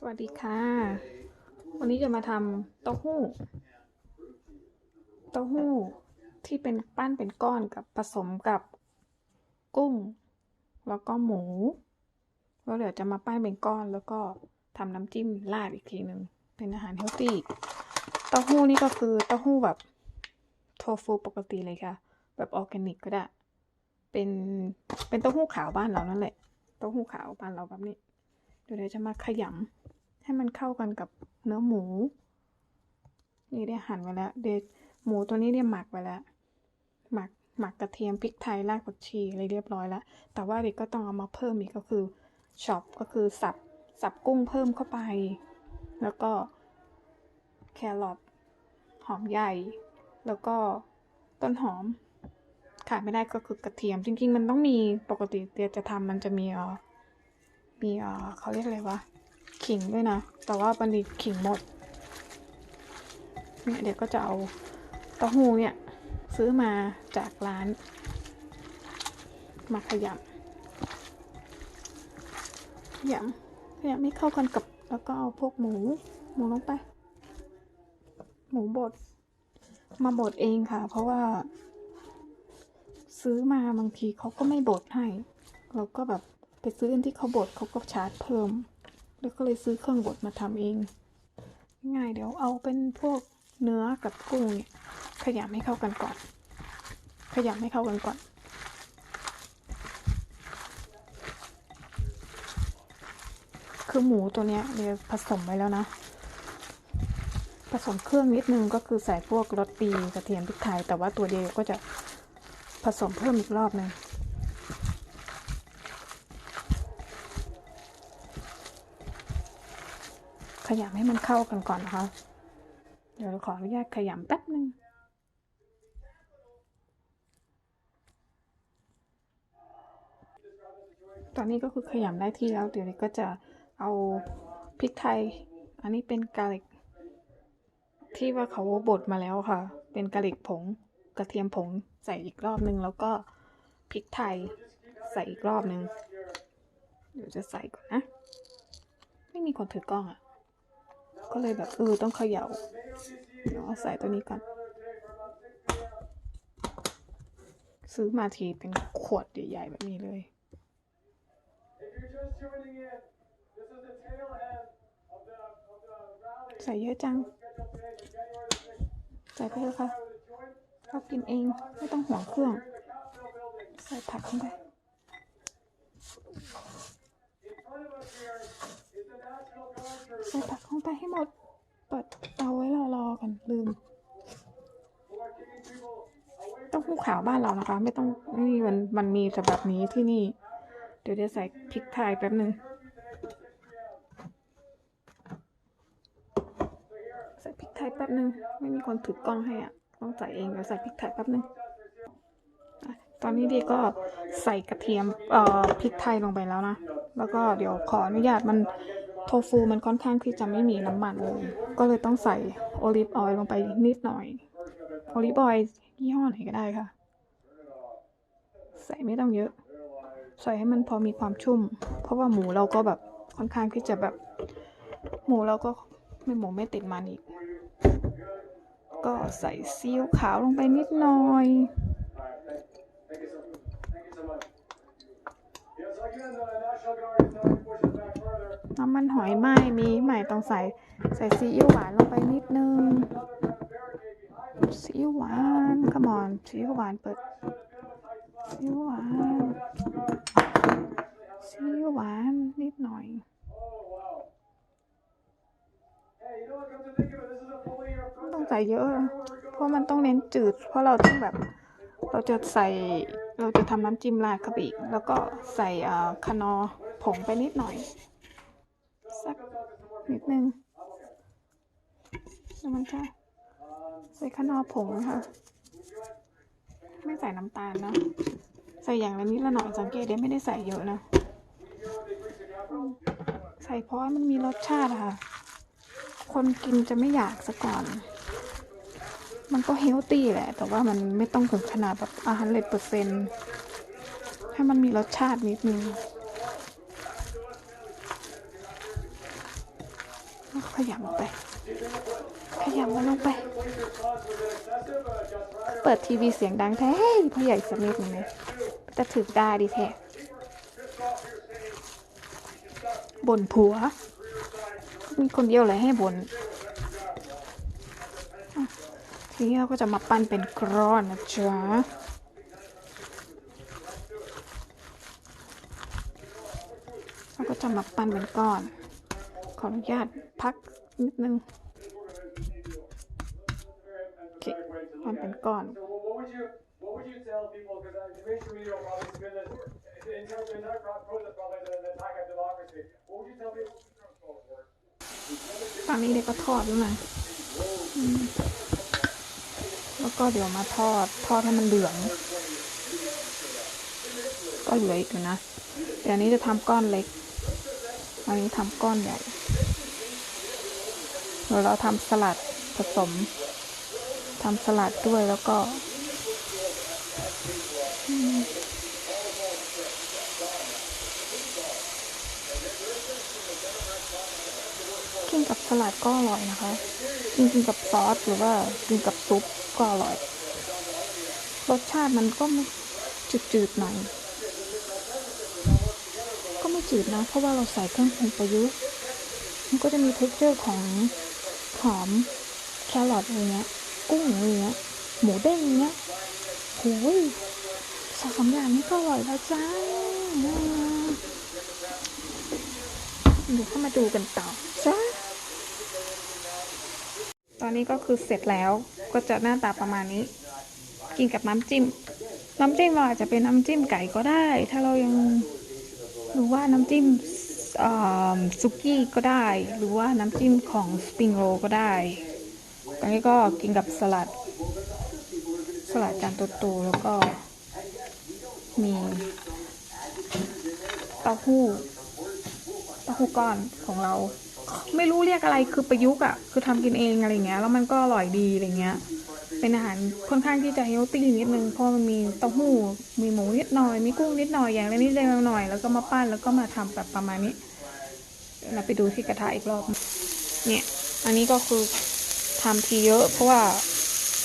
สวัสดีค่ะ วันนี้จะมาทำเต้าหู้ เต้าหู้ที่เป็นปั้นเป็นก้อนกับผสมกับกุ้ง แล้วก็หมู แล้วเดี๋ยวจะมาปั้นเป็นก้อนแล้วก็ทำน้ำจิ้มราดอีกทีหนึ่งเป็นอาหารเฮลตี้ เต้าหู้นี่ก็คือเต้าหู้แบบโทฟูปกติเลยค่ะ แบบออร์แกนิกก็ได้ เป็นเป็นเต้าหู้ขาวบ้านเรานั่นแหละ เต้าหู้ขาวบ้านเราแบบนี้เดี๋ยวเราจะมาขยำ ให้มันเข้ากันกับเนื้อหมู นี่ได้หั่นไว้แล้วเดี๋ยวหมูตัวนี้เนี่ยหมักไว้แล้วหมักหมักกระเทียมพริกไทยรากผักชีอะไรเรียบร้อยแล้ว แต่ว่าเด็กก็ต้องเอามาเพิ่มอีกก็คือช็อปก็คือสับสับกุ้งเพิ่มเข้าไป แล้วก็แครอทหอมใหญ่ แล้วก็ต้นหอมขาดไม่ได้ก็คือกระเทียม จริงๆ มันต้องมีปกติเดียจะทำมันจะมีเอ่อมีเอ่อเขาเรียกอะไรวะ ขิงด้วยนะ แต่ว่าบันดีขิงหมด เนี่ยเดี๋ยวก็จะเอาเต้าหู้เนี่ย ซื้อมาจากร้าน มาขยำขยำขยำไม่เข้ากันกับ แล้วก็เอาพวกหมู หมูลงไป หมูบด มาบดเองค่ะ เพราะว่า ซื้อมาบางทีเขาก็ไม่บดให้ เราก็แบบไปซื้ออันที่เขาบดเขาก็ชาร์จเพิ่ม แล้วก็เลยซื้อเครื่องบดมาทำเอง ง่ายเดี๋ยวเอาเป็นพวกเนื้อกับกุ้งเนี่ยขยำให้เข้ากันก่อน ขยำให้เข้ากันก่อน คือหมูตัวเนี้ยเดี๋ยวผสมไว้แล้วนะ ผสมเครื่องนิดนึงก็คือใส่พวกรสดีกระเทียมพริกไทย แต่ว่าตัวเดียวก็จะผสมเพิ่มอีกรอบหนึง ขยำให้มันเข้ากันก่อนนะคะเดี๋ยวเราขออนุญาตขยำแป๊บหนึ่งตอนนี้ก็คือขยำได้ที่แล้ว เดี๋ยวนี้ก็จะเอาพริกไทย อันนี้เป็นกาลิกที่ว่าเขาบดมาแล้วค่ะ เป็นกะหรี่ผงกระเทียมผงใส่อีกรอบนึง แล้วก็พริกไทยใส่อีกรอบนึง เดี๋ยวจะใส่ก่อนนะ ไม่มีคนถือกล้องอะ่ะ ก็เลยแบบเออต้องเขยา่าเนาะใส่ตัวนี้ก่อน ซื้อมาทีเป็นขวดใหญ่ๆแบบนี้เลยใส่เยอะจัง ใส่ไปเถอะค่ะชอบกินเองไม่ต้องห่วงเครื่อง ใส่ผักลงไป ใส่ผักเข้าไปให้หมด เปิดเตาไว้รอรอๆกันลืมต้าหู้ขาวบ้านเรานะคะ ไม่ต้องนี่มันมันมีแต่แบบนี้ที่นี่ เดี๋ยวจะใส่พริกไทยแป๊บนึงใส่พริกไทยแป๊บนึงไม่มีคนถือกล้องให้อะต้องใส่เองเดี๋ยวใส่พริกไทยแป๊บนึงอะตอนนี้ดีก็ใส่กระเทียมเอ่อพริกไทยลงไปแล้วนะ แล้วก็เดี๋ยวขออนุญาตมัน โทฟูมันค่อนข้างที่จะไม่มีน้ำมันเลย ก็เลยต้องใส่โอลิฟออยล์ลงไปนิดหน่อย โอลิฟออยล์ยี่ห้อไหนก็ได้ค่ะ ใส่ไม่ต้องเยอะ ใส่ให้มันพอมีความชุ่ม เพราะว่าหมูเราก็แบบค่อนข้างที่จะแบบ หมูเราก็ไม่หมูไม่ติดมันอีก ก็ใส่ซีอิ๊วขาวลงไปนิดหน่อย น้ำมันหอยไหม้มีใหมต้องใส่ใส่ซีอิ๊วหวานลงไปนิดนึงซีอิ๊วหวานขมอนซีอิ๊วหวานเปิดซีอิ๊วหวานซีอิ๊วหวานนิดหน่อยต้องใส่เยอะ เพราะมันต้องเน้นจืด เพราะเราต้องแบบเราจะใส่เราจะทำน้ำจิ้มราดเข้าไปอีก แล้วก็ใส่เอ่อคานอผงไปนิดหน่อย นิดนึงแล้วมันจะใส่คานอผงนะคะไม่ใส่น้ำตาลเนอะใส่อย่างละนิดละหน่อยสังเกตได้ไม่ได้ใส่เยอะนะ ใส่เพราะมันมีรสชาติค่ะ คนกินจะไม่อยากซะก่อน มันก็เฮลตี้แหละ แต่ว่ามันไม่ต้องถึงขนาดแบบอาหารเลยเปอร์เซ็นต์ให้มันมีรสชาตินิดนึง ขยำลงไป ขยำมันลงไป เปิดทีวีเสียงดังแท้พ่อใหญ่สมิธนี่นะจะถึกได้ดิแท้บ่นผัว มีคนเดียวเลยให้บ่นอะทีนี้เราก็จะมาปั้นเป็นกรอนนะจ๊ะเราก็จะมาปั้นเป็นก้อน ขออนุญาตพักนิดนึงโอเคปั้นเป็นก้อน So what would you, what would you tell people, because the mainstream media will probably spin this, the entire, the entire pro- process probably is an attack on democracy. What would you tell people? ตอนนี้เด็กก็ทอดแล้วนะอืมแล้วก็เดี๋ยวมาทอด ทอดให้มันเหลือง ก็เหลืออีกอยู่นะเดี๋ยวอันนี้จะทำก้อนเล็ก อันนี้ทำก้อนใหญ่ เดี๋ยวเราทำสลัดผสมทำสลัดด้วยแล้วก็กินกับสลัดก็อร่อยนะคะ กินกินกับซอสหรือว่ากินกับซุปก็อร่อย รสชาติมันก็ไม่จืดๆหน่อย ก็ไม่จืดนะ เพราะว่าเราใส่เครื่องปรุงประยุกต์มันก็จะมี t e x t อร์ของ หอม แครอทอะไรเงี้ย กุ้งอะไรเงี้ย หมูเด้งเงี้ยโอ้ยสองสามอย่างนี้ก็อร่อยแล้วจ้าเดี๋ยวเข้ามาดูกันต่อจ้าตอนนี้ก็คือเสร็จแล้วก็จะหน้าตาประมาณนี้ กินกับน้ำจิ้ม น้ำจิ้มเราอาจจะเป็นน้ำจิ้มไก่ก็ได้ ถ้าเรายังรือว่าน้ำจิ้ม ซุกี้ก็ได้ หรือว่าน้ำจิ้มของสปริงโรก็ได้อันนี้ก็กินกับสลัด สลัดจานโตๆแล้วก็มีเต้าหู้เต้าหู้ก้อนของเรา ไม่รู้เรียกอะไรคือประยุกต์อะ คือทำกินเองอะไรเงี้ย แล้วมันก็อร่อยดีอะไรเงี้ย เป็นอาหารค่อนข้างที่จะเฮลตี้นิดนึงเพราะมันมีเต้าหู้ มีหมูนิดหน่อย มีกุ้งนิดหน่อยอย่างละนิดเดียวหน่อยแล้วก็มาปั้นแล้วก็มาทำแบบประมาณนี้เราไปดูที่กระทะอีกรอบเนี่ย อันนี้ก็คือทำทีเยอะ เพราะว่า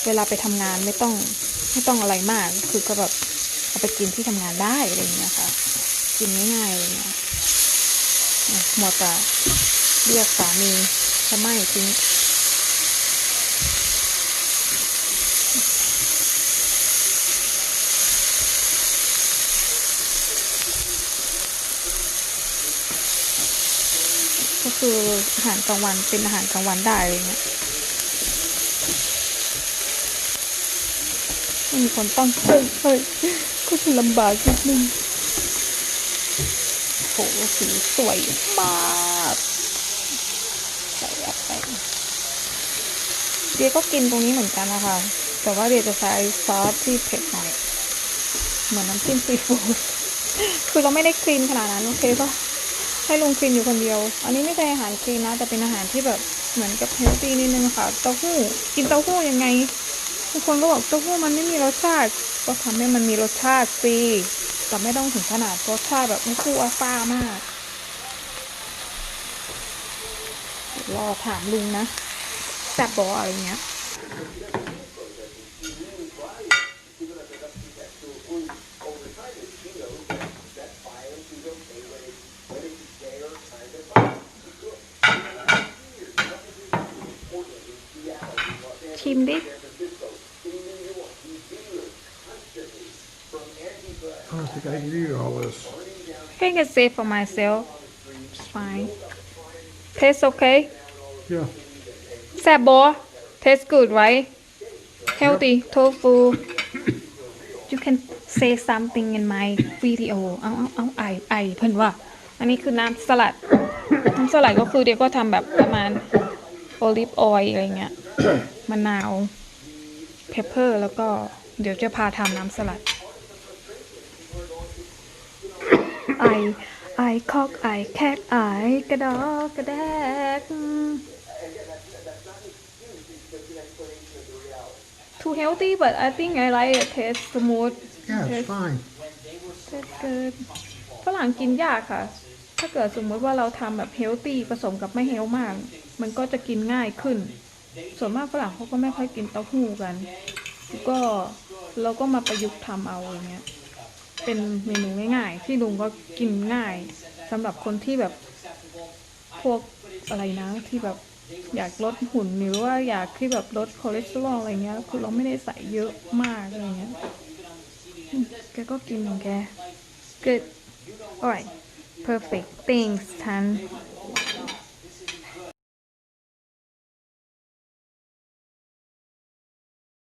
เวลาไปทำงานไม่ต้องไม่ต้องอะไรมาก คือก็แบบเอาไปกินที่ทำงานได้อะไรอย่างเงี้ยค่ะ กินง่ายๆอะไรเงี้ยหมดแต่เรียกสามีจะไมทิ้ง ก็คืออาหารกลางวันเป็นอาหารกลางวันได้อะไรเงี้ยไม่มีคนต้องเฮ้ยเฮ้ยก็จะลำบากนิดนึงโหสีสวยมากใส่แอปไปเดียก็กินตรงนี้เหมือนกันนะคะ แต่ว่าเดียจะใช้ซอสที่เผ็ดหน่อย เหมือนน้ำจิ้มซีฟู้ดคือเราไม่ได้คลีนขนาดนั้น โอเคปะ ให้ลุงคลีนอยู่คนเดียว อันนี้ไม่ใช่อาหารคลีนนะ แต่เป็นอาหารที่แบบเหมือนกับเฮลตี้นิดนึงค่ะ เต้าหู้ กินเต้าหู้ยังไง ทุกคนก็บอกเต้าหู้มันไม่มีรสชาติ ก็ทำให้มันมีรสชาติสิแต่ไม่ต้องถึงขนาดรสชาติแบบไม่คู่อาฟ้ามาก รอถามลุงนะแซ่บบออะไรเงี้ย ชิมดิ I don't think I can eat all this. I think it's safe for myself it's fine taste okay Yeah. แซ่บบอ taste good right healthy tofu you can say something in my video เอาเอาเอาไอไอเพิ่นว่า อันนี้คือน้ำสลัด น้ำสลัดก็คือเดี๋ยวก็ทำแบบประมาณโอลิฟออยล์อะไรเงี้ยมะนาวเพปเปอร์ แล้วก็เดี๋ยวจะพาทำน้ำสลัด ไอ ไอคอกไอแคกไอกระดอกกระแดก too healthy but I think I like it taste smooth Yeah, it's fine. taste good ฝรั่งกินยากค่ะ ถ้าเกิดสมมติว่าเราทำแบบเฮลตี้ผสมกับไม่เฮลมาก มันก็จะกินง่ายขึ้น ส่วนมากฝรั่งเขาก็ไม่ค่อยกินเต้าหู้กัน ก็เราก็มาประยุกต์ทำเอาอย่างเงี้ย เป็นเมนูง่ายๆ ที่ลุงก็กินง่ายสำหรับคนที่แบบพวกอะไรนะที่แบบอยากลดหุ่นหรือว่าอยากที่แบบลดคอเลสเตอรอลอะไรเงี้ย คือเราไม่ได้ใส่เยอะมากอะไรเงี้ย แกก็กินของแก good alright perfect thanks ทัน